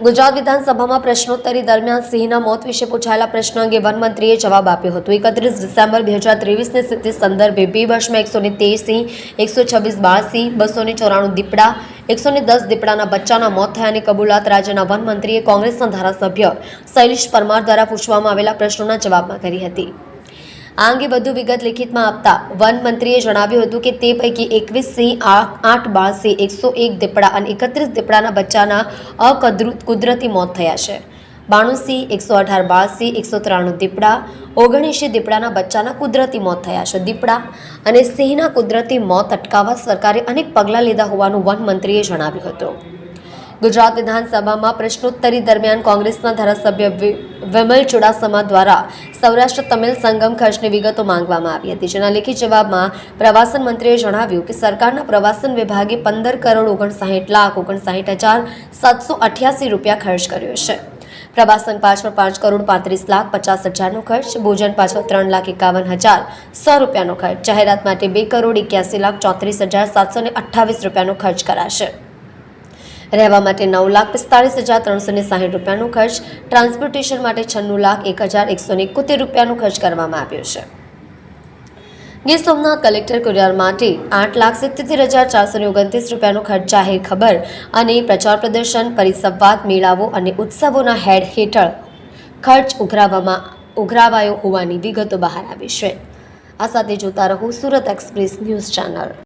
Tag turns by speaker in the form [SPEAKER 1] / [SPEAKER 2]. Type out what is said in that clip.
[SPEAKER 1] ગુજરાત વિધાનસભામાં પ્રશ્નોત્તરી દરમિયાન સિંહના મોત વિશે પૂછાયેલા પ્રશ્ન અંગે વનમંત્રીએ જવાબ આપ્યો હતો. એકત્રીસ ડિસેમ્બર બે હજાર ત્રેવીસની સ્થિતિ સંદર્ભે બે વર્ષમાં એકસો ને તેર સિંહ, એકસો છવ્વીસ બાળ સિંહ, બસો ને ચોરાણું દીપડા, એકસો ને દસ દીપડાના બચ્ચાના મોત થયાની કબૂલાત રાજ્યના વનમંત્રીએ કોંગ્રેસના ધારાસભ્ય શૈલેષ પરમાર દ્વારા પૂછવામાં આવેલા પ્રશ્નોના જવાબમાં કરી હતી. આ અંગે વધુ વિગત લિખિતમાં આપતા વન મંત્રીએ જણાવ્યું હતું કે તે પૈકી એકવીસ સિંહ આઠ બાળ સિંહ, એકસો એક દીપડા અને એકત્રીસ દીપડાના બચ્ચાના અકદૃત કુદરતી મોત થયા છે. બાણું સિંહ, એકસો અઢાર બાળ સિંહ, એકસો ત્રાણું દીપડા, ઓગણીસી દીપડાના બચ્ચાના કુદરતી મોત થયા છે. દીપડા અને સિંહના કુદરતી મોત અટકાવવા સરકારે અનેક પગલાં લીધા હોવાનું વન મંત્રીએ જણાવ્યું હતું. ગુજરાત વિધાનસભામાં પ્રશ્નોત્તરી દરમિયાન કોંગ્રેસના ધારાસભ્ય વિમલ ચુડાસમા દ્વારા સૌરાષ્ટ્ર તમિલ સંગમ ખર્ચની વિગતો માંગવામાં આવી હતી. જેના લેખિત જવાબમાં પ્રવાસન મંત્રીએ જણાવ્યું કે સરકારના પ્રવાસન વિભાગે પંદર કરોડ ઓગણસાઠ લાખ ઓગણસાઠ હજાર સાતસો અઠ્યાસી રૂપિયા ખર્ચ કર્યો છે. પ્રવાસન પાછળ પાંચ કરોડ પાંત્રીસ લાખ પચાસ હજારનો ખર્ચ, ભોજન પાછળ ત્રણ લાખ એકાવન હજાર સો રૂપિયાનો ખર્ચ. જાહેરાત માટે બે કરોડ એક્યાસી લાખ ચોત્રીસ હજાર સાતસો ને અઠ્ઠાવીસ રૂપિયાનો ખર્ચ કરાશે. રહેવા માટે નવ લાખ પિસ્તાળીસ હજાર ત્રણસો ને સાહીઠ રૂપિયાનો ખર્ચ. ટ્રાન્સપોર્ટેશન માટે છન્નું લાખ એક હજાર એકસો ને એકોતેર રૂપિયાનો ખર્ચ કરવામાં આવ્યો છે. ગીર સોમનાથ કલેક્ટર કુરિયર માટે આઠ લાખ સિત્તેર હજાર ચારસો ને ઓગણત્રીસ રૂપિયાનો ખર્ચ જાહેર ખબર અને પ્રચાર પ્રદર્શન, પરિસંવાદ મેળાવો અને ઉત્સવોના હેડ હેઠળ ખર્ચ ઉઘરાવવામાં ઉઘરાવાયો હોવાની વિગતો બહાર આવી છે. આ સાથે જોતા રહો સુરત એક્સપ્રેસ ન્યૂઝ ચેનલ.